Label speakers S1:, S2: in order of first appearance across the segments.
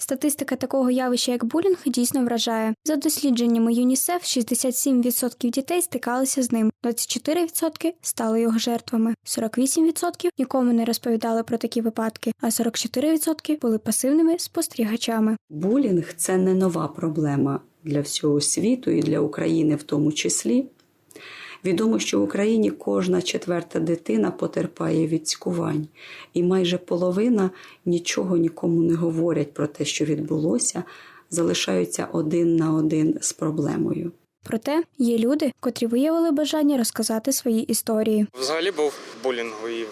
S1: Статистика такого явища, як булінг, дійсно вражає. За дослідженнями ЮНІСЕФ, 67% дітей стикалися з ним, 24% стали його жертвами, 48% нікому не розповідали про такі випадки, а 44% були пасивними спостерігачами.
S2: Булінг це не нова проблема для всього світу і для України в тому числі. Відомо, що в Україні кожна четверта дитина потерпає від цькувань, і майже половина нічого нікому не говорять про те, що відбулося, залишаються один на один з проблемою.
S1: Проте є люди, котрі виявили бажання розказати свої історії.
S3: Взагалі був булінг і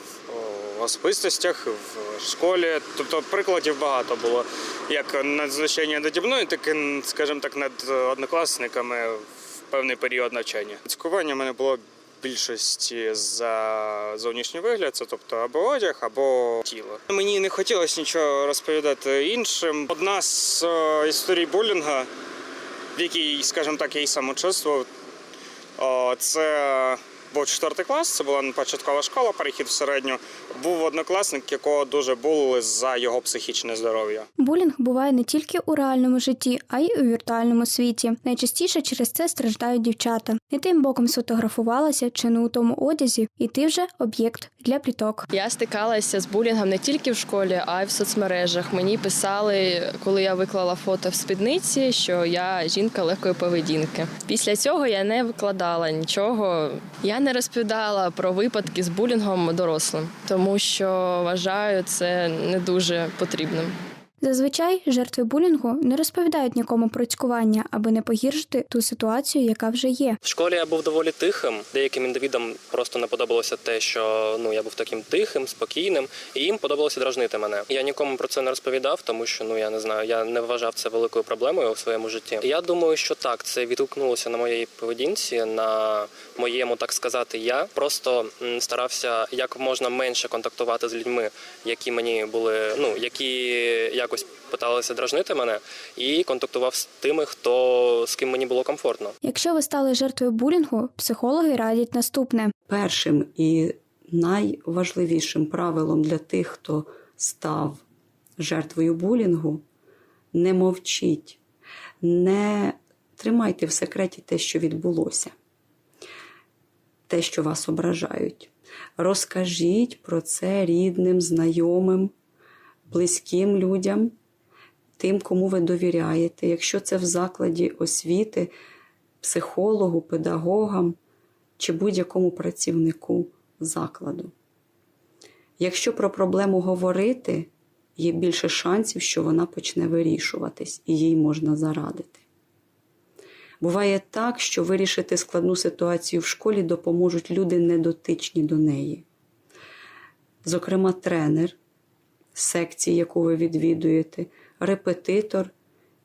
S3: в особистостях, і в школі. Тобто прикладів багато було. Як надзвичайно наді мною, так і, скажімо так, над однокласниками в певний період навчання. Цькування в мене було більшості за зовнішній вигляд, це тобто або одяг, або тіло. Мені не хотілося нічого розповідати іншим. Одна з е, історій булінга, в якій, скажімо так, я й сам участвував, Це був четвертий клас, це була початкова школа, перехід в середню. Був однокласник, якого дуже булили за його психічне здоров'я.
S1: Булінг буває не тільки у реальному житті, а й у віртуальному світі. Найчастіше через це страждають дівчата. Не тим боком сфотографувалася чи не у тому одязі, і ти вже об'єкт для пліток.
S4: Я стикалася з булінгом не тільки в школі, а й в соцмережах. Мені писали, коли я виклала фото в спідниці, що я жінка легкої поведінки. Після цього я не викладала нічого. Я не розповідала про випадки з булінгом дорослим, тому що вважаю це не дуже потрібним.
S1: Зазвичай жертви булінгу не розповідають нікому про цькування, аби не погіршити ту ситуацію, яка вже є.
S5: В школі я був доволі тихим. Деяким індивідам просто не подобалося те, що ну я був таким тихим, спокійним, і їм подобалося дражнити мене. Я нікому про це не розповідав, тому що ну я не знаю, я не вважав це великою проблемою у своєму житті. Я думаю, що так, це відгукнулося на моїй поведінці, на моєму, так сказати, я просто старався як можна менше контактувати з людьми, які мені були, ну які якось питалися дражнити мене, і контактував з тими, хто з ким мені було комфортно.
S1: Якщо ви стали жертвою булінгу, психологи радять наступне:
S2: Першим і найважливішим правилом для тих, хто став жертвою булінгу, не мовчіть, не тримайте в секреті те, що відбулося, те, що вас ображають. Розкажіть про це рідним, знайомим, близьким людям, тим, кому ви довіряєте. Якщо це в закладі освіти, психологу, педагогам чи будь-якому працівнику закладу. Якщо про проблему говорити, є більше шансів, що вона почне вирішуватись і їй можна зарадити. Буває так, що вирішити складну ситуацію в школі допоможуть люди недотичні до неї. Зокрема, тренер секції, яку ви відвідуєте, репетитор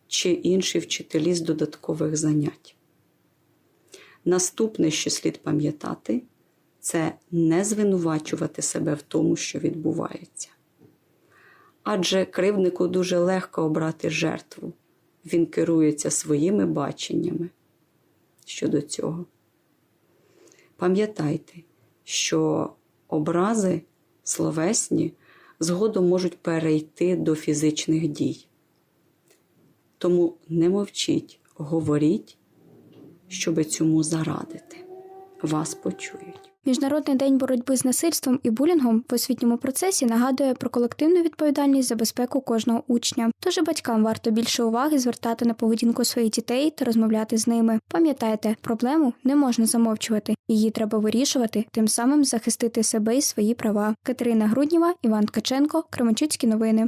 S2: чи інші вчителі з додаткових занять. Наступне, що слід пам'ятати, це не звинувачувати себе в тому, що відбувається. Адже кривднику дуже легко обрати жертву. Він керується своїми баченнями щодо цього. Пам'ятайте, що образи словесні згодом можуть перейти до фізичних дій. Тому не мовчіть, говоріть, щоби цьому зарадити. Вас почують.
S1: Міжнародний день боротьби з насильством і булінгом в освітньому процесі нагадує про колективну відповідальність за безпеку кожного учня. Тож і батькам варто більше уваги звертати на поведінку своїх дітей та розмовляти з ними. Пам'ятайте, проблему не можна замовчувати, її треба вирішувати, тим самим захистити себе і свої права. Катерина Грудніва, Іван Ткаченко, Кременчуцькі новини.